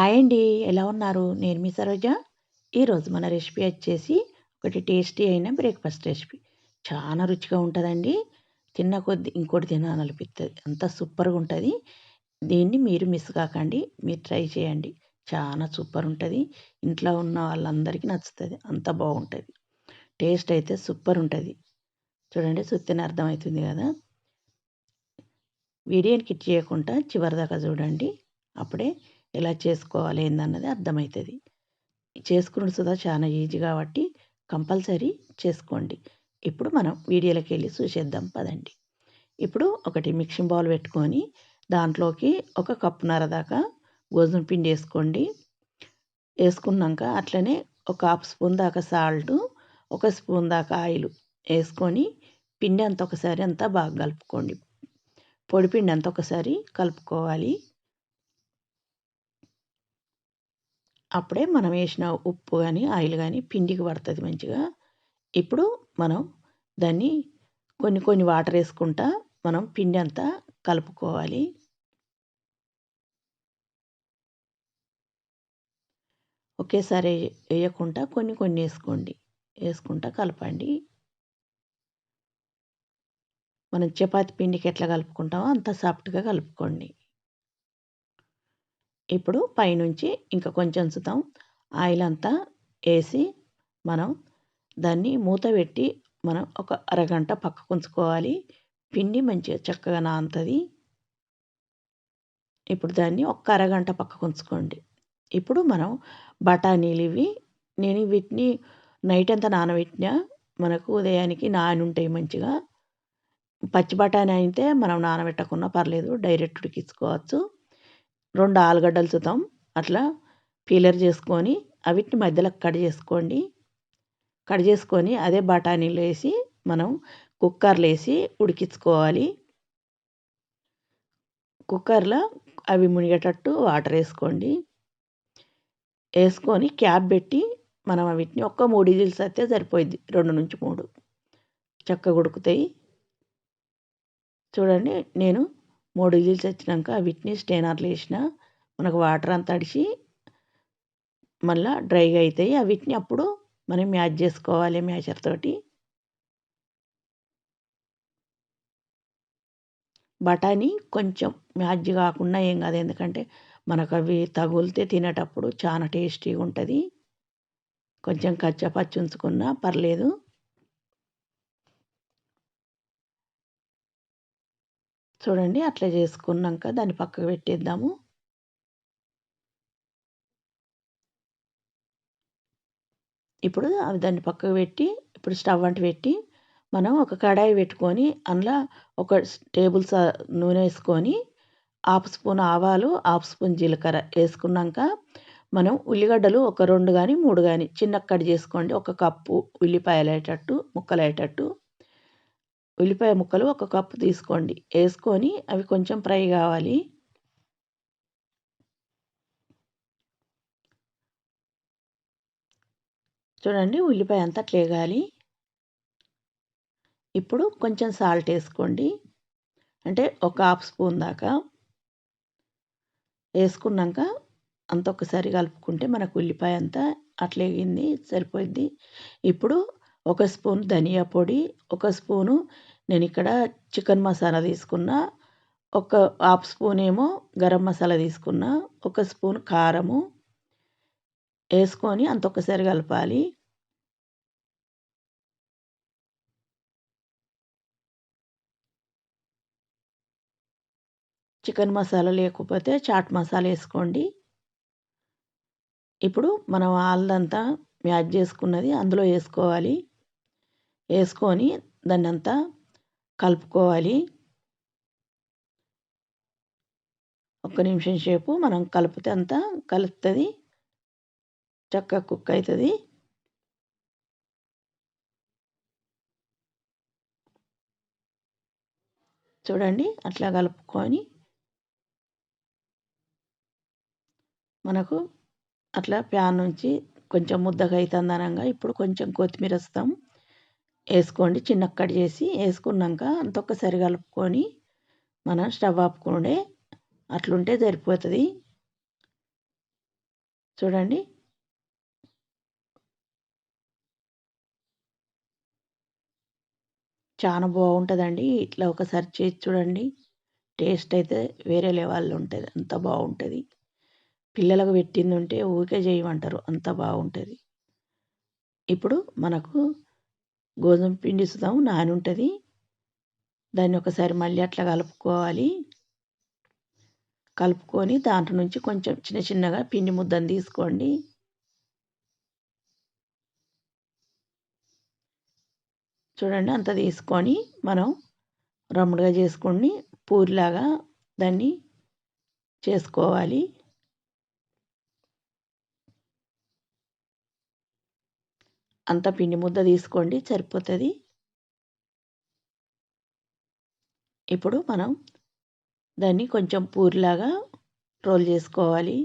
Hi అండి. ఎలా ఉన్నారు? నేను మీ సరోజ. ఈరోజు మన రెసిపీ వచ్చేసి ఒకటి టేస్టీ అయిన బ్రేక్ఫాస్ట్ రెసిపీ. చాలా రుచిగా ఉంటుందండి. తిన్న కొద్ది ఇంకోటి తినాలనిపిస్తుంది అంత సూపర్గా ఉంటుంది. దీన్ని మీరు మిస్ కాకండి. మీరు ట్రై చేయండి. చాలా సూపర్ ఉంటుంది. ఇంట్లో ఉన్న వాళ్ళందరికీ నచ్చుతుంది. అంత బాగుంటుంది. టేస్ట్ అయితే సూపర్ ఉంటుంది. చూడండి సుత్తిని అర్థమవుతుంది కదా. వీడియోని కిట్ చేయకుండా చివరిదాకా చూడండి. అప్పుడే ఎలా చేసుకోవాలి ఏందన్నది అర్థమవుతుంది చేసుకున్నది సుధా చాలా ఈజీ కాబట్టి కంపల్సరీ చేసుకోండి. ఇప్పుడు మనం వీడియోలోకి వెళ్ళి చూసేద్దాం పదండి. ఇప్పుడు ఒకటి మిక్సింగ్ బౌల్ పెట్టుకొని దాంట్లోకి ఒక కప్పున్నర దాకా గోధుమ పిండి వేసుకోండి. వేసుకున్నాక అట్లనే ఒక హాఫ్ స్పూన్ దాకా సాల్ట్ ఒక స్పూన్ దాకా ఆయిల్ వేసుకొని పిండి అంత ఒకసారి అంతా బాగా కలుపుకోండి. పొడి పిండి అంత ఒకసారి కలుపుకోవాలి. అప్పుడే మనం వేసిన ఉప్పు కానీ ఆయిల్ కానీ పిండికి పడుతుంది మంచిగా. ఇప్పుడు మనం దాన్ని కొన్ని కొన్ని వాటర్ వేసుకుంటా మనం పిండి అంతా కలుపుకోవాలి. ఒకేసారి వేయకుండా కొన్ని కొన్ని వేసుకోండి. వేసుకుంటా కలపండి. మనం చపాతి పిండికి ఎట్లా కలుపుకుంటామో అంత సాఫ్ట్గా కలుపుకోండి. ఇప్పుడు పైనుంచి ఇంకా కొంచెం ఉంచుతాం. ఆయిల్ అంతా వేసి మనం దాన్ని మూత పెట్టి మనం ఒక అరగంట పక్కకు ఉంచుకోవాలి. పిండి మంచిగా చక్కగా నానుతుంది. ఇప్పుడు దాన్ని ఒక్క అరగంట పక్కకు ఉంచుకోండి. ఇప్పుడు మనం బఠానీలు ఇవి నేను వీటిని నైట్ అంతా నానబెట్టినా మనకు ఉదయానికి నాని ఉంటాయి మంచిగా. పచ్చి బఠానీ అయితే మనం నానబెట్టకున్నా పర్లేదు డైరెక్ట్ ఉడికించుకోవచ్చు. రెండు ఆలుగడ్డలు చూద్దాం. అట్లా పీలర్ చేసుకొని అవిటిని మధ్యలో కట్ చేసుకోండి. కట్ చేసుకొని అదే బఠానీలు వేసి మనం కుక్కర్లో వేసి ఉడికించుకోవాలి. కుక్కర్లో అవి మునిగేటట్టు వాటర్ వేసుకోండి. వేసుకొని క్యాప్ పెట్టి మనం వీటిని ఒక్క మూడు ఇజిల్స్ అయితే సరిపోయింది రెండు నుంచి మూడు. చక్కగా ఉడుకుతాయి. చూడండి నేను మూడు విజిల్స్ వచ్చినాక వీటిని స్టెయినర్లు వేసిన మనకు వాటర్ అంతా అడిచి మళ్ళీ డ్రైగా అవుతాయి వీటిని అప్పుడు మనం మ్యాచ్ చేసుకోవాలి మ్యాచర్ తోటి. బఠానీ కొంచెం మ్యాచ్ కాకుండా ఏం కాదు. ఎందుకంటే మనకు అవి తగులితే తినేటప్పుడు చాలా టేస్టీగా ఉంటుంది. కొంచెం కచ్చపచ్చి ఉంచుకున్నా పర్లేదు. చూడండి అట్లా చేసుకున్నాక దాన్ని పక్కకు పెట్టేద్దాము. ఇప్పుడు దాన్ని పక్కకు పెట్టి ఇప్పుడు స్టవ్ అంటు పెట్టి మనం ఒక కడాయి పెట్టుకొని అందులో ఒక టేబుల్ సా నూనె వేసుకొని హాఫ్ స్పూన్ ఆవాలు హాఫ్ స్పూన్ జీలకర్ర వేసుకున్నాక మనం ఉల్లిగడ్డలు ఒక రెండు కానీ మూడు కానీ చిన్న కట్ చేసుకోండి. ఒక కప్పు ఉల్లిపాయలు అయ్యేటట్టు ముక్కలు అయ్యేటట్టు ఉల్లిపాయ ముక్కలు ఒక కప్పు తీసుకోండి. వేసుకొని అవి కొంచెం ఫ్రై కావాలి. చూడండి ఉల్లిపాయ అంతా ట్లేగాలి ఇప్పుడు కొంచెం సాల్ట్ వేసుకోండి. అంటే ఒక హాఫ్ స్పూన్ దాకా వేసుకున్నాక అంత ఒకసారి కలుపుకుంటే మనకు ఉల్లిపాయ అంతా అట్లేగింది సరిపోయింది. ఇప్పుడు ఒక స్పూన్ ధనియా పొడి ఒక స్పూను నేను ఇక్కడ చికెన్ మసాలా తీసుకున్న ఒక హాఫ్ స్పూన్ ఏమో గరం మసాలా తీసుకున్న ఒక స్పూన్ కారము వేసుకొని అంత ఒక్కసారి కలపాలి. చికెన్ మసాలా లేకపోతే చాట్ మసాలా వేసుకోండి. ఇప్పుడు మనం ఆల్దంతా మ్యాచ్ చేసుకున్నది అందులో వేసుకోవాలి. వేసుకొని దాన్ని అంతా కలుపుకోవాలి. ఒక్క నిమిషం సేపు మనం కలిపితే అంతా కలుపుతుంది చక్కగా కుక్ అవుతుంది చూడండి అట్లా కలుపుకొని మనకు అట్లా ప్యాన్ నుంచి కొంచెం ముద్దగా అవుతుంది అనగా ఇప్పుడు కొంచెం కొత్తిమీర వస్తాం. వేసుకోండి. చిన్న కట్ చేసి వేసుకున్నాక అంత ఒక్కసారి కలుపుకొని మనం స్టవ్ ఆపుకుండే అట్లుంటే సరిపోతుంది. చూడండి. చాలా బాగుంటుందండి. ఇట్లా ఒకసారి చేసి చూడండి. టేస్ట్ అయితే వేరే లెవెల్లో ఉంటుంది. అంత బాగుంటుంది. పిల్లలకు పెట్టింది ఉంటే ఊరికే చేయమంటారు. అంత బాగుంటుంది. ఇప్పుడు మనకు గోధుమ పిండి సుతం నాని ఉంటుంది దాన్ని ఒకసారి మళ్ళీ అట్లా కలుపుకోవాలి. కలుపుకొని దాంట్లో నుంచి కొంచెం చిన్న చిన్నగా పిండి ముద్దను తీసుకోండి. చూడండి అంత తీసుకొని మనం రమ్ముడుగా చేసుకొని పూరిలాగా దాన్ని చేసుకోవాలి. అంత పిండి ముద్ద తీసుకోండి సరిపోతుంది. ఇప్పుడు మనం దాన్ని కొంచెం పూరిలాగా రోల్ చేసుకోవాలి.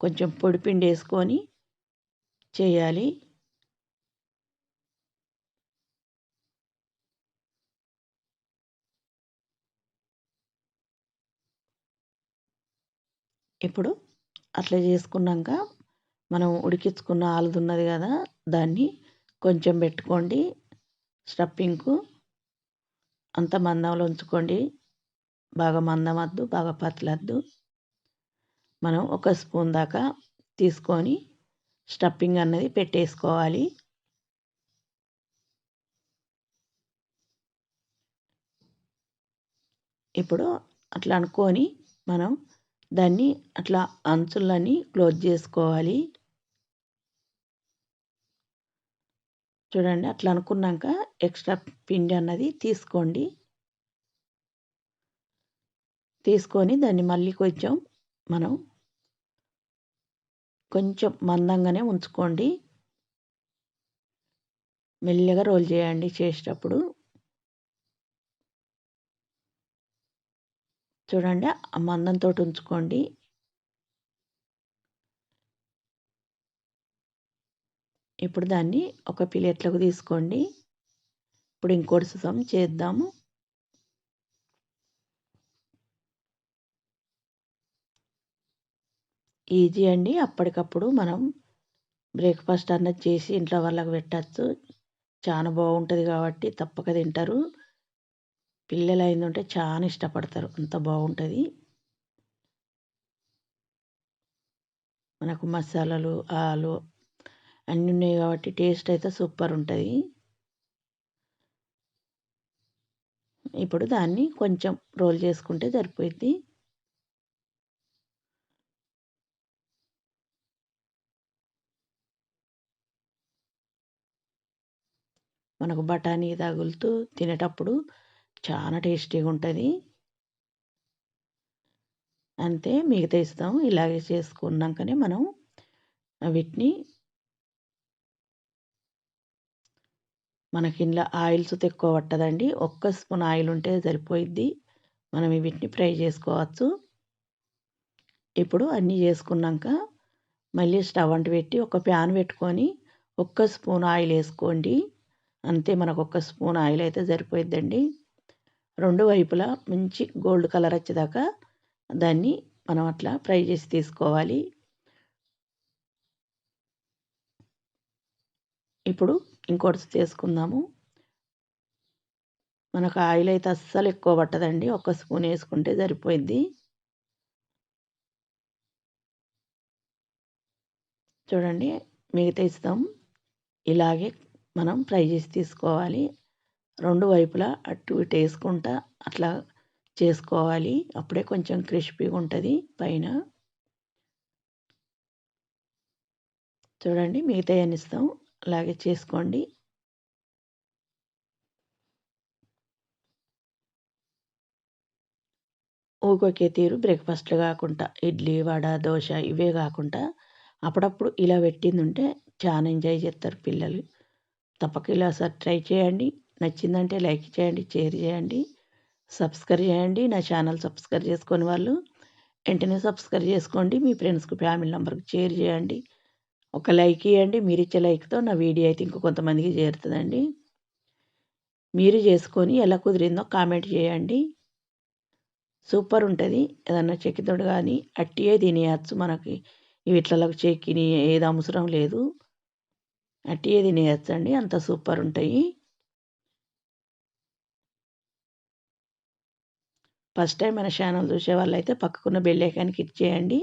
కొంచెం పొడి పిండి వేసుకొని చేయాలి. ఇప్పుడు అట్లా చేసుకున్నాక మనం ఉడికించుకున్న ఆలుదు ఉన్నది కదా దాన్ని కొంచెం పెట్టుకోండి. స్టఫింగ్కు అంత మందంలో ఉంచుకోండి. బాగా మందం వద్దు బాగా పతలద్దు. మనం ఒక స్పూన్ దాకా తీసుకొని స్టఫింగ్ అన్నది పెట్టేసుకోవాలి. ఇప్పుడు అట్లా అనుకొని మనం దాన్ని అట్లా అంచులని క్లోజ్ చేసుకోవాలి. చూడండి అట్లా అనుకున్నాక ఎక్స్ట్రా పిండి అన్నది తీసుకోండి. తీసుకొని దాన్ని మళ్ళీ కొంచెం మనం కొంచెం మందంగానే ఉంచుకోండి. మెల్లగా రోల్ చేయండి చేసేటప్పుడు. చూడండి ఆ మందంతో ఉంచుకోండి. ఇప్పుడు దాన్ని ఒక ప్లేట్లోకి తీసుకోండి. ఇప్పుడు ఇంకోటి సుతం చేద్దాము. ఈజీ అండి. అప్పటికప్పుడు మనం బ్రేక్ఫాస్ట్ అన్నది చేసి ఇంట్లో వాళ్ళకి పెట్టచ్చు. చాలా బాగుంటుంది కాబట్టి తప్పక తింటారు. పిల్లలు అయిందంటే చాలా ఇష్టపడతారు. అంత బాగుంటుంది. మనకు మసాలాలు ఆలు అన్నీ ఉన్నాయి కాబట్టి టేస్ట్ అయితే సూపర్ ఉంటుంది. ఇప్పుడు దాన్ని కొంచెం రోల్ చేసుకుంటే సరిపోయింది మనకు బఠానీ తగులుతూ తినేటప్పుడు చాలా టేస్టీగా ఉంటుంది. అంతే మిగతా ఇస్తాం ఇలాగే చేసుకున్నాకనే మనం వీటిని మనకి ఇంట్లో ఆయిల్స్ ఎక్కువ పట్టదండి ఒక్క స్పూన్ ఆయిల్ ఉంటే సరిపోయిద్ది. మనం వీటిని ఫ్రై చేసుకోవచ్చు. ఇప్పుడు అన్నీ చేసుకున్నాక మళ్ళీ స్టవ్ అంటు పెట్టి ఒక ప్యాన్ పెట్టుకొని ఒక్క స్పూన్ ఆయిల్ వేసుకోండి. అంతే మనకు ఒక్క స్పూన్ ఆయిల్ అయితే సరిపోయిద్దండి. రెండు వైపులా మంచి గోల్డ్ కలర్ వచ్చేదాకా దాన్ని మనం అట్లా ఫ్రై చేసి తీసుకోవాలి. ఇప్పుడు ఇంకోటి చేసుకుందాము మనకు ఆయిల్ అయితే అస్సలు ఎక్కువ పట్టదండి. ఒక స్పూన్ వేసుకుంటే సరిపోయింది చూడండి మిగతా ఇస్తాం. ఇలాగే మనం ఫ్రై చేసి తీసుకోవాలి. రెండు వైపులా అటు ఇటు వేసుకుంటా అట్లా చేసుకోవాలి. అప్పుడే కొంచెం క్రిస్పీగా ఉంటుంది పైన. చూడండి మిగతా ఇస్తాం. అలాగే చేసుకోండి. ఊకొకే తీరు బ్రేక్ఫాస్ట్లు కాకుండా ఇడ్లీ వడ దోశ ఇవే కాకుండా అప్పుడప్పుడు ఇలా పెట్టింది ఉంటే చాలా ఎంజాయ్ చేస్తారు పిల్లలు. తప్పక ఇలా సార్ ట్రై చేయండి. నచ్చిందంటే లైక్ చేయండి షేర్ చేయండి సబ్స్క్రైబ్ చేయండి. నా ఛానల్ సబ్స్క్రైబ్ చేసుకొని వాళ్ళు వెంటనే సబ్స్క్రైబ్ చేసుకోండి. మీ ఫ్రెండ్స్కి ఫ్యామిలీ నెంబర్కి షేర్ చేయండి. ఒక లైక్ ఇవ్వండి మీరు ఇచ్చే లైక్తో నా వీడియో అయితే ఇంకో కొంతమందికి చేరుతుందండి. మీరు చేసుకొని ఎలా కుదిరిందో కామెంట్ చేయండి. సూపర్ ఉంటుంది. ఏదన్నా చెక్కితోడు కానీ అట్టియే తినేయచ్చు మనకి. వీటిలకు చెక్కిని ఏది అవసరం లేదు. అట్టియే తినేయచ్చు అండి అంత సూపర్ ఉంటాయి. ఫస్ట్ టైం మన ఛానల్ చూసే వాళ్ళైతే పక్కకున్న బెల్ ఐకాన్ క్లిక్ చేయండి.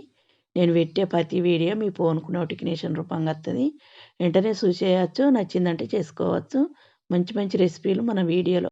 నేను పెట్టే ప్రతి వీడియో మీ ఫోన్కు నోటిఫికేషన్ రూపంగా వస్తుంది వెంటనే చూసేయచ్చు నచ్చిందంటే చేసుకోవచ్చు. మంచి మంచి రెసిపీలు మన వీడియోలో